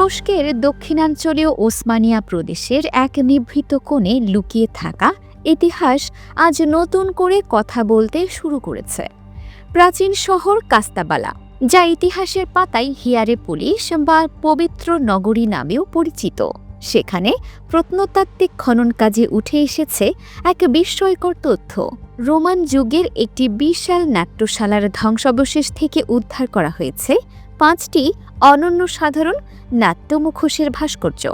তুরস্কের দক্ষিণাঞ্চলীয় ওসমানিয়া প্রদেশের এক নিভৃত কোণে লুকিয়ে থাকা ইতিহাস আজ নতুন করে কথা বলতে শুরু করেছে। প্রাচীন শহর কাস্তাবালা, যা ইতিহাসের পাতায় হিয়ারে পুলিশ বা পবিত্র নগরী নামেও পরিচিত। সেখানে প্রত্নতাত্ত্বিক খনন কাজে উঠে এসেছে এক বিস্ময়কর তথ্য। রোমান যুগের একটি বিশাল নাট্যশালার ধ্বংসাবশেষ থেকে উদ্ধার করা হয়েছে পাঁচটি অনন্য সাধারণ নাট্য মুখোশের ভাস্কর্য।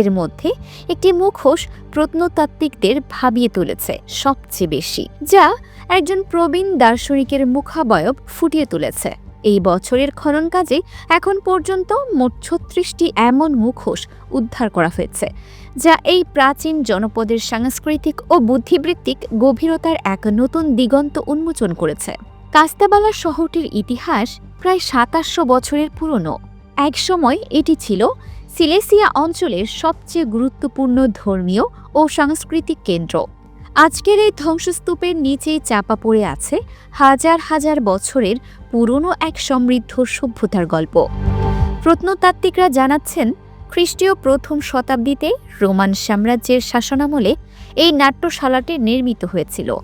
এর মধ্যে একটি মুখোশ প্রত্নতাত্ত্বিকদের ভাবিয়ে তুলেছে সবচেয়ে বেশি, যা একজন প্রবীণ দার্শনিকের মুখাবয়ব ফুটিয়ে তুলেছে। এই বছরের খনন কাজে এখন পর্যন্ত মোট ছত্রিশটি এমন মুখোশ উদ্ধার করা হয়েছে, যা এই প্রাচীন জনপদের সাংস্কৃতিক ও বুদ্ধিবৃত্তিক গভীরতার এক নতুন দিগন্ত উন্মোচন করেছে। কাস্তাবালা শহরটির ইতিহাস প্রায় সাতাশশো বছরের পুরনো। একসময় এটি ছিল সিলেসিয়া অঞ্চলের সবচেয়ে গুরুত্বপূর্ণ ধর্মীয় ও সাংস্কৃতিক কেন্দ্র। আজকের এই ধ্বংসস্তূপের নিচে চাপা পড়ে আছে হাজার হাজার বছরের পুরনো এক সমৃদ্ধ সভ্যতার গল্প। প্রত্নতাত্ত্বিকরা জানাচ্ছেন, খ্রিস্টীয় প্রথম শতাব্দীতে রোমান সাম্রাজ্যের শাসনামলে এই নাট্যশালাটি নির্মিত হয়েছিল।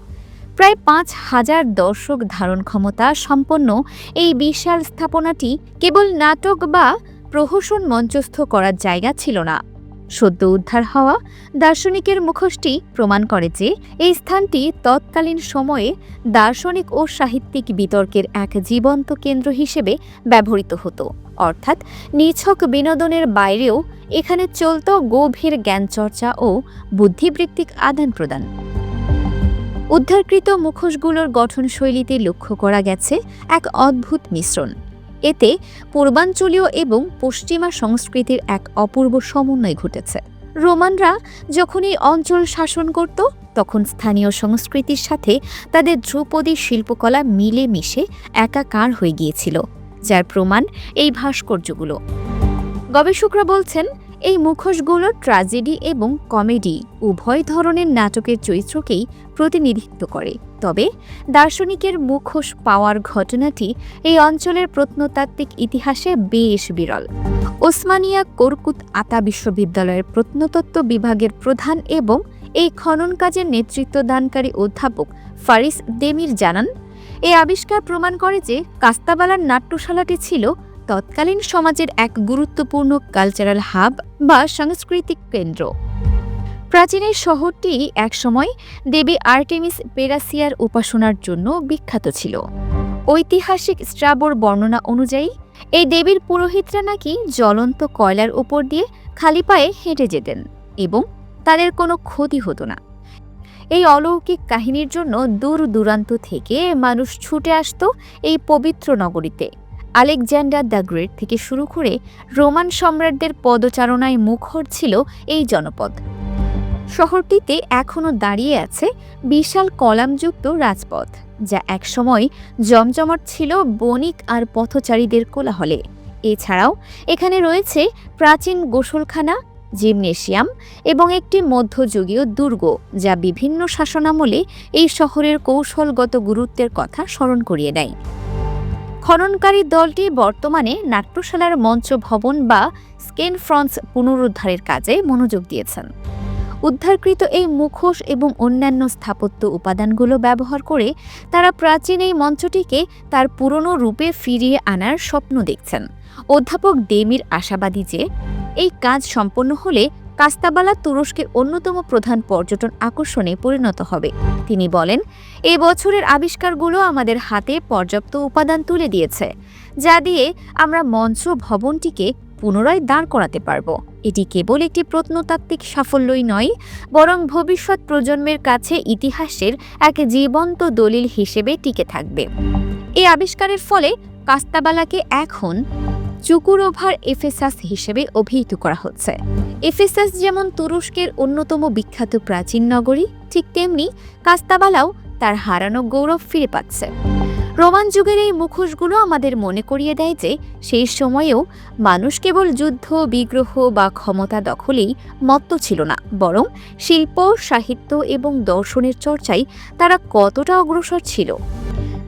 প্রায় পাঁচ হাজার দর্শক ধারণ ক্ষমতা সম্পন্ন এই বিশাল স্থাপনাটি কেবল নাটক বা প্রহসন মঞ্চস্থ করার জায়গা ছিল না। সদ্য উদ্ধার হওয়া দার্শনিকের মুখোশটি প্রমাণ করে যে এই স্থানটি তৎকালীন সময়ে দার্শনিক ও সাহিত্যিক বিতর্কের এক জীবন্ত কেন্দ্র হিসেবে ব্যবহৃত হতো। অর্থাৎ নিছক বিনোদনের বাইরেও এখানে চলত গভীর জ্ঞানচর্চা ও বুদ্ধিবৃত্তিক আদান প্রদান উদ্ধারকৃত মুখোশগুলোর গঠনশৈলীতে লক্ষ্য করা গেছে এক অদ্ভুত মিশ্রণ। এতে পূর্বাঞ্চলীয় এবং পশ্চিমা সংস্কৃতির এক অপূর্ব সমন্বয় ঘটেছে। রোমানরা যখন এই অঞ্চল শাসন করত, তখন স্থানীয় সংস্কৃতির সাথে তাদের ধ্রুপদী শিল্পকলা মিলে মিশে একাকার হয়ে গিয়েছিল, যার প্রমাণ এই ভাস্কর্যগুলো। গবেষকরা বলছেন এই মুখোশগুলো ট্র্যাজেডি এবং কমেডি, উভয় ধরনের নাটকের চরিত্রকেই প্রতিনিধিত্ব করে। তবে দার্শনিকের মুখোশ পাওয়ার ঘটনাটি এই অঞ্চলের প্রত্নতাত্ত্বিক ইতিহাসে বেশ বিরল। ওসমানিয়া কোরকুত আতা বিশ্ববিদ্যালয়ের প্রত্নতত্ত্ব বিভাগের প্রধান এবং এই খনন কাজের নেতৃত্ব দানকারী অধ্যাপক ফারিস দেমির জানান এই আবিষ্কার প্রমাণ করে যে কাস্তাবালার নাট্যশালাটি ছিল তৎকালীন সমাজের এক গুরুত্বপূর্ণ কালচারাল হাব বা সাংস্কৃতিক কেন্দ্র। প্রাচীন এই শহরটি একসময় দেবী আর্টেমিস পেরাসিয়ার উপাসনার জন্য বিখ্যাত ছিল। ঐতিহাসিক স্ট্রাবোর বর্ণনা অনুযায়ী, এই দেবীর পুরোহিতরা নাকি জ্বলন্ত কয়লার উপর দিয়ে খালি পায়ে হেঁটে যেতেন এবং তাদের কোনো ক্ষতি হতো না। এই অলৌকিক কাহিনীর জন্য দূর দূরান্ত থেকে মানুষ ছুটে আসতো এই পবিত্র নগরীতে। আলেকজান্ডার দ্য গ্রেট থেকে শুরু করে রোমান সম্রাটদের পদচারণায় মুখর ছিল এই জনপদ। শহরটিতে এখনও দাঁড়িয়ে আছে বিশাল কলামযুক্ত রাজপথ, যা একসময় জমজমাট ছিল বণিক আর পথচারীদের কোলাহলে। এছাড়াও এখানে রয়েছে প্রাচীন গোসলখানা, জিমনেশিয়াম এবং একটি মধ্যযুগীয় দুর্গ, যা বিভিন্ন শাসনামলে এই শহরের কৌশলগত গুরুত্বের কথা স্মরণ করিয়ে দেয়। খননকারী দলটি বর্তমানে নাট্যশালার মঞ্চ ভবন বা স্কেন ফ্রন্স পুনরুদ্ধারের কাজে মনোযোগ দিয়েছেন। উদ্ধারকৃত এই মুখোশ এবং অন্যান্য স্থাপত্য উপাদানগুলো ব্যবহার করে তারা প্রাচীন এই মঞ্চটিকে তার পুরনো রূপে ফিরিয়ে আনার স্বপ্ন দেখছেন। অধ্যাপক ডেমির আশাবাদী যে, এই কাজ সম্পন্ন হলে কাস্তাবালা তুরস্কের অন্যতম প্রধান পর্যটন আকর্ষণে পরিণত হবে। তিনি বলেন এই বছরের আবিষ্কারগুলো আমাদের হাতে পর্যাপ্ত উপাদান তুলে দিয়েছে, যা দিয়ে আমরা মঞ্চ ভবনটিকে পুনরায় দাঁড় করাতে পারব। এটি কেবল একটি প্রত্নতাত্ত্বিক সাফল্যই নয়, বরং ভবিষ্যৎ প্রজন্মের কাছে ইতিহাসের এক জীবন্ত দলিল হিসেবে টিকে থাকবে। এই আবিষ্কারের ফলে কাস্তাবালাকে এখন চুকুরোভার এফেসাস হিসেবে অভিহিত করা হচ্ছে। এফেসাস যেমন তুরস্কের অন্যতম বিখ্যাত প্রাচীন নগরী, ঠিক তেমনি কাস্তাবালাও তার হারানো গৌরব ফিরে পাচ্ছে। রোমান যুগের এই মুখোশগুলো আমাদের মনে করিয়ে দেয় যে, সেই সময়েও মানুষ কেবল যুদ্ধ, বিগ্রহ বা ক্ষমতা দখলেই মত্ত ছিল না, বরং শিল্প, সাহিত্য এবং দর্শনের চর্চায় তারা কতটা অগ্রসর ছিল।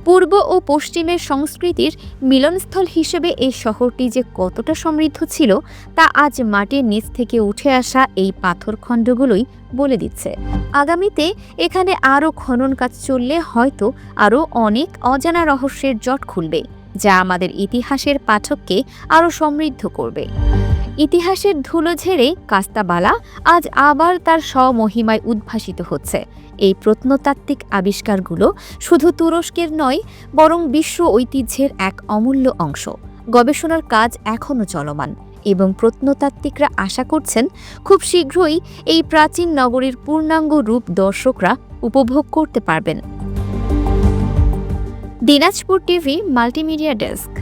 পূর্ব ও পশ্চিমের সংস্কৃতির মিলনস্থল হিসেবে এই শহরটি যে কতটা সমৃদ্ধ ছিল, তা আজ মাটির নিচ থেকে উঠে আসা এই পাথরখণ্ডগুলোই বলে দিচ্ছে। আগামীতে এখানে আরও খনন কাজ চললে হয়তো আরও অনেক অজানা রহস্যের জট খুলবে, যা আমাদের ইতিহাসের পাঠককে আরও সমৃদ্ধ করবে। ইতিহাসের ধুলো ঝেড়ে কাস্তাবালা আজ আবার তার স্বমহিমায় উদ্ভাসিত হচ্ছে। এই প্রত্নতাত্ত্বিক আবিষ্কারগুলো শুধু তুরস্কের নয়, বরং বিশ্ব ঐতিহ্যের এক অমূল্য অংশ। গবেষণার কাজ এখনও চলমান এবং প্রত্নতাত্ত্বিকরা আশা করছেন খুব শীঘ্রই এই প্রাচীন নগরীর পূর্ণাঙ্গ রূপ দর্শকরা উপভোগ করতে পারবেন। Dinajpur TV, multimedia desk.